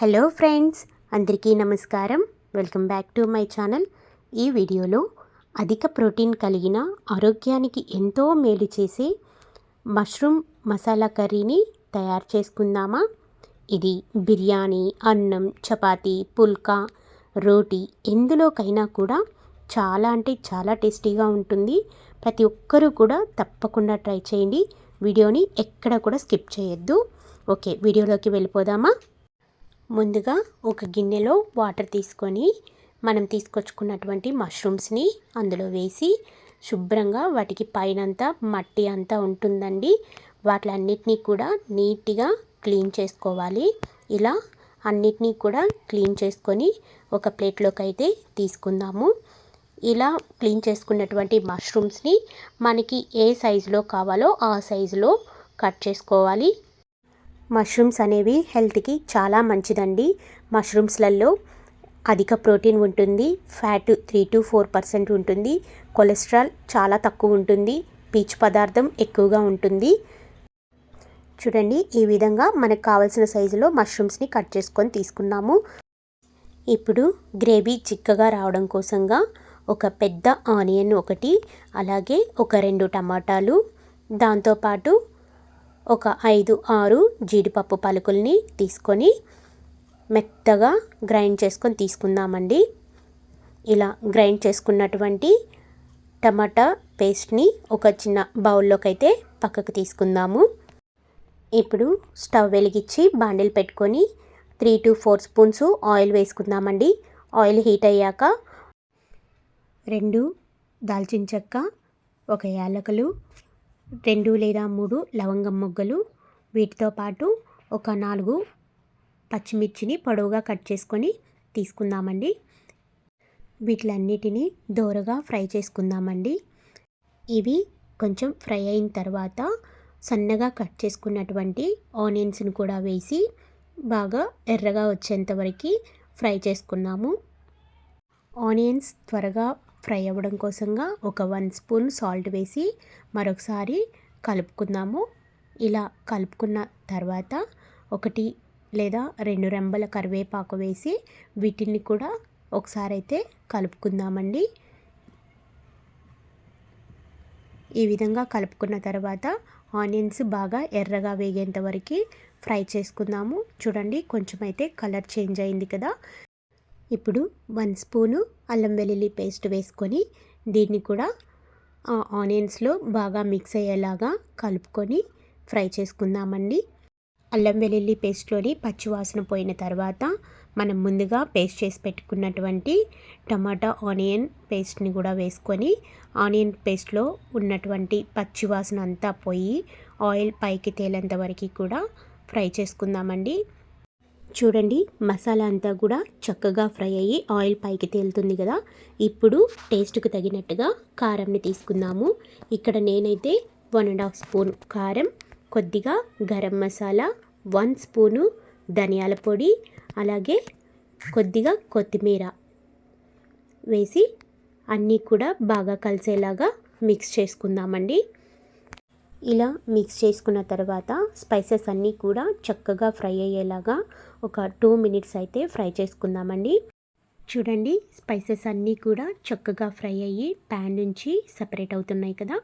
Hello friends అందరికీ నమస్కారం. Welcome back to my channel. ఈ వీడియోలో అధిక ప్రోటీన్ కలిగిన ఆరోగ్యానికి ఎంతో మేలు చేసే మష్రూమ్ మసాలా కర్రీని తయారు చేసుకుందామా? ఇది బిర్యానీ అన్నం చపాతీ పుల్కా రోటీ ఎందులోకైనా కూడా చాలా అంటే చాలా టేస్టీగా ఉంటుంది. ప్రతి ఒక్కరూ కూడా తప్పకుండా ట్రై చేయండి. వీడియోని ఎక్కడ కూడా స్కిప్ చేయొద్దు. ఓకే వీడియోలోకి వెళ్ళిపోదామా? ముందుగా ఒక గిన్నెలో వాటర్ తీసుకొని మనం తీసుకొచ్చుకున్నటువంటి మష్రూమ్స్ని అందులో వేసి శుభ్రంగా వాటికి పైనంతా మట్టి అంతా ఉంటుందండి. వాటిలన్నిటినీ కూడా నీట్గా క్లీన్ చేసుకోవాలి. ఇలా అన్నిటినీ కూడా క్లీన్ చేసుకొని ఒక ప్లేట్లోకి అయితే తీసుకుందాము. ఇలా క్లీన్ చేసుకున్నటువంటి మష్రూమ్స్ని మనకి ఏ సైజులో కావాలో ఆ సైజులో కట్ చేసుకోవాలి. మష్రూమ్స్ అనేవి హెల్త్కి చాలా మంచిదండి. మష్రూమ్స్లలో అధిక ప్రోటీన్ ఉంటుంది fat three to four percent ఉంటుంది కొలెస్ట్రాల్ చాలా తక్కువ ఉంటుంది పీచు పదార్థం ఎక్కువగా ఉంటుంది. చూడండి ఈ విధంగా మనకు కావాల్సిన సైజులో మష్రూమ్స్ని కట్ చేసుకొని తీసుకున్నాము. ఇప్పుడు గ్రేవీ చిక్కగా రావడం కోసంగా ఒక పెద్ద ఆనియన్ ఒకటి అలాగే ఒక రెండు టమాటాలు దాంతోపాటు ఒక ఐదు ఆరు జీడిపప్పు పలుకుల్ని తీసుకొని మెత్తగా గ్రైండ్ చేసుకొని తీసుకుందామండి. ఇలా గ్రైండ్ చేసుకున్నటువంటి టమాటా పేస్ట్ని ఒక చిన్న బౌల్లోకి అయితే పక్కకు తీసుకుందాము. ఇప్పుడు స్టవ్ వెలిగించి బాండిల్ పెట్టుకొని three to four spoons oil వేసుకుందామండి. ఆయిల్ హీట్ అయ్యాక రెండు దాల్చిన చెక్క ఒక యాలకులు రెండు లేదా మూడు లవంగం మొగ్గలు. వీటితో పాటు ఒక నాలుగు పచ్చిమిర్చిని పొడవుగా కట్ చేసుకొని తీసుకుందామండి. వీటిలన్నిటినీ దోరగా ఫ్రై చేసుకుందామండి. ఇవి కొంచెం ఫ్రై అయిన తర్వాత సన్నగా కట్ చేసుకున్నటువంటి ఆనియన్స్ని కూడా వేసి బాగా ఎర్రగా వచ్చేంత వరకు ఫ్రై చేసుకున్నాము. ఆనియన్స్ త్వరగా ఫ్రై అవ్వడం కోసంగా ఒక వన్ స్పూన్ సాల్ట్ వేసి మరొకసారి కలుపుకుందాము. ఇలా కలుపుకున్న తర్వాత ఒకటి లేదా రెండు రెంబల కరివేపాకు వేసి వీటిని కూడా ఒకసారి అయితే కలుపుకుందామండి. ఈ విధంగా కలుపుకున్న తర్వాత ఆనియన్స్ బాగా ఎర్రగా వేగేంత వరకు ఫ్రై చేసుకుందాము. చూడండి కొంచెం అయితే కలర్ చేంజ్ అయింది కదా. ఇప్పుడు వన్ స్పూను అల్లం వెల్లుల్లి పేస్ట్ వేసుకొని దీన్ని కూడా ఆనియన్స్లో బాగా మిక్స్ అయ్యేలాగా కలుపుకొని ఫ్రై చేసుకుందామండి. అల్లం వెల్లుల్లి పేస్ట్లోని పచ్చివాసన పోయిన తర్వాత మనం ముందుగా పేస్ట్ చేసి పెట్టుకున్నటువంటి టమాటా ఆనియన్ పేస్ట్ని కూడా వేసుకొని ఆనియన్ పేస్ట్లో ఉన్నటువంటి పచ్చివాసన అంతా పోయి ఆయిల్ పైకి తేలేంత వరకు కూడా ఫ్రై చేసుకుందామండి. చూడండి మసాలా అంతా కూడా చక్కగా ఫ్రై అయ్యి ఆయిల్ పైకి తేలుతుంది కదా. ఇప్పుడు టేస్ట్కి తగినట్టుగా కారంని తీసుకుందాము. ఇక్కడ నేనైతే వన్ అండ్ హాఫ్ స్పూన్ కారం కొద్దిగా గరం మసాలా వన్ స్పూను ధనియాల పొడి అలాగే కొద్దిగా కొత్తిమీర వేసి అన్నీ కూడా బాగా కలిసేలాగా మిక్స్ చేసుకుందామండి. ఇలా మిక్స్ చేసుకున్న తర్వాత స్పైసెస్ అన్నీ కూడా చక్కగా ఫ్రై అయ్యేలాగా ఒక టూ మినిట్స్ అయితే ఫ్రై చేసుకుందామండి. చూడండి స్పైసెస్ అన్నీ కూడా చక్కగా ఫ్రై అయ్యి ప్యాన్ నుంచి సపరేట్ అవుతున్నాయి కదా.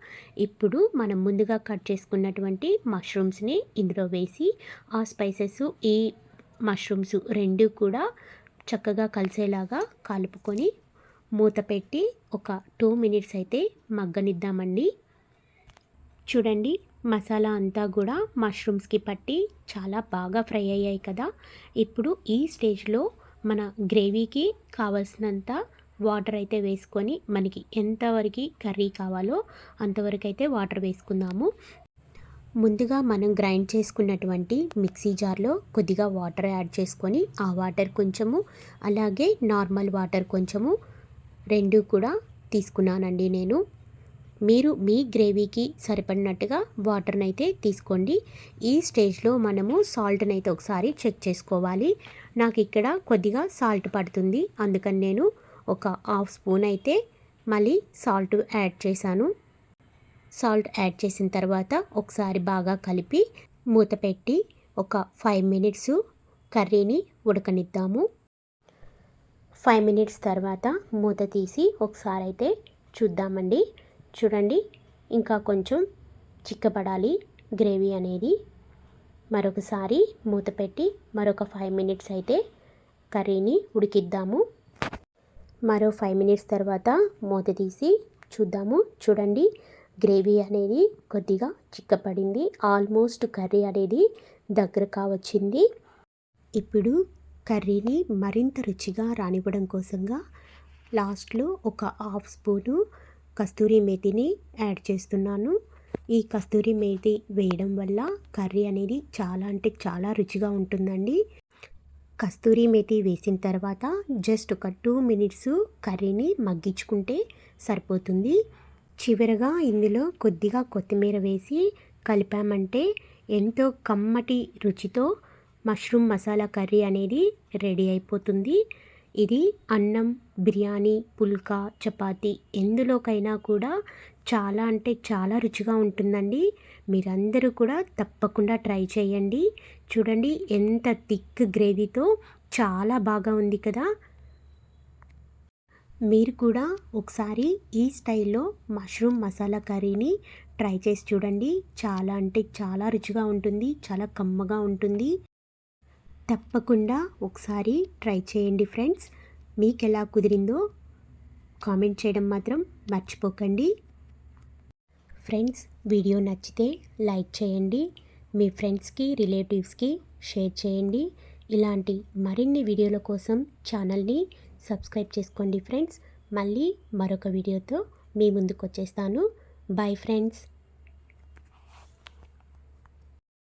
ఇప్పుడు మనం ముందుగా కట్ చేసుకున్నటువంటి మష్రూమ్స్ని ఇందులో వేసి ఆ స్పైసెస్ ఈ మష్రూమ్స్ రెండు కూడా చక్కగా కలిసేలాగా కలుపుకొని మూత పెట్టి ఒక టూ మినిట్స్ అయితే మగ్గనిద్దామండి. చూడండి మసాలా అంతా కూడా మష్రూమ్స్కి పట్టి చాలా బాగా ఫ్రై అయ్యాయి కదా. ఇప్పుడు ఈ స్టేజ్లో మన గ్రేవీకి కావలసినంత వాటర్ అయితే వేసుకొని మనకి ఎంతవరకు కర్రీ కావాలో అంతవరకు అయితే వాటర్ వేసుకుందాము. ముందుగా మనం గ్రైండ్ చేసుకున్నటువంటి మిక్సీ జార్లో కొద్దిగా వాటర్ యాడ్ చేసుకొని ఆ వాటర్ కొంచెము అలాగే నార్మల్ వాటర్ కొంచెము రెండు కూడా తీసుకున్నానండి నేను. మీరు మీ గ్రేవీకి సరిపడినట్టుగా వాటర్ని అయితే తీసుకోండి. ఈ స్టేజ్లో మనము సాల్ట్ని అయితే ఒకసారి చెక్ చేసుకోవాలి. నాకు ఇక్కడ కొద్దిగా సాల్ట్ పడుతుంది. అందుకని నేను ఒక హాఫ్ స్పూన్ అయితే మళ్ళీ సాల్ట్ యాడ్ చేశాను. సాల్ట్ యాడ్ చేసిన తర్వాత ఒకసారి బాగా కలిపి మూత పెట్టి ఒక ఫైవ్ మినిట్స్ కర్రీని ఉడకనిద్దాము. ఫైవ్ మినిట్స్ తర్వాత మూత తీసి ఒకసారి అయితే చూద్దామండి. చూడండి. ఇంకా కొంచెం చిక్కబడాలి. గ్రేవీ అనేది మరొకసారి మూత పెట్టి మరొక ఫైవ్ మినిట్స్ అయితే కర్రీని ఉడికిద్దాము. మరో ఫైవ్ మినిట్స్ తర్వాత మూత తీసి చూద్దాము. చూడండి గ్రేవీ అనేది కొద్దిగా చిక్కపడింది ఆల్మోస్ట్ కర్రీ అనేది దగ్గర కావచ్చింది. ఇప్పుడు కర్రీని మరింత రుచిగా రానివ్వడం కోసంగా లాస్ట్లో ఒక హాఫ్ స్పూను కస్తూరి మేతిని యాడ్ చేస్తున్నాను. ఈ కస్తూరి మేతి వేయడం వల్ల కర్రీ అనేది చాలా అంటే చాలా రుచిగా ఉంటుందండి. కస్తూరి మేతి వేసిన తర్వాత జస్ట్ ఒక టూ మినిట్స్ కర్రీని మగ్గించుకుంటే సరిపోతుంది. చివరగా ఇందులో కొద్దిగా కొత్తిమీర వేసి కలిపామంటే ఎంతో కమ్మటి రుచితో మష్రూమ్ మసాలా కర్రీ అనేది రెడీ అయిపోతుంది. ఇది అన్నం బిర్యానీ పుల్కా చపాతి ఎందులోకైనా కూడా చాలా అంటే చాలా రుచిగా ఉంటుందండి. మీరందరూ కూడా తప్పకుండా ట్రై చేయండి. చూడండి ఎంత థిక్ గ్రేవీతో చాలా బాగా ఉంది కదా. మీరు కూడా ఒకసారి ఈ స్టైల్లో మష్రూమ్ మసాలా కర్రీని ట్రై చేసి చూడండి. చాలా అంటే చాలా రుచిగా ఉంటుంది చాలా కమ్మగా ఉంటుంది. తప్పకుండా ఒకసారి ట్రై చేయండి ఫ్రెండ్స్. మీకు ఎలా కుదిరిందో కామెంట్ చేయడం మాత్రం మర్చిపోకండి. ఫ్రెండ్స్ వీడియో నచ్చితే లైక్ చేయండి. మీ ఫ్రెండ్స్కి రిలేటివ్స్కి షేర్ చేయండి. ఇలాంటి మరిన్ని వీడియోల కోసం ఛానల్ని సబ్స్క్రైబ్ చేసుకోండి ఫ్రెండ్స్. మళ్ళీ మరొక వీడియోతో మీ ముందుకు వచ్చేస్తాను బాయ్ ఫ్రెండ్స్.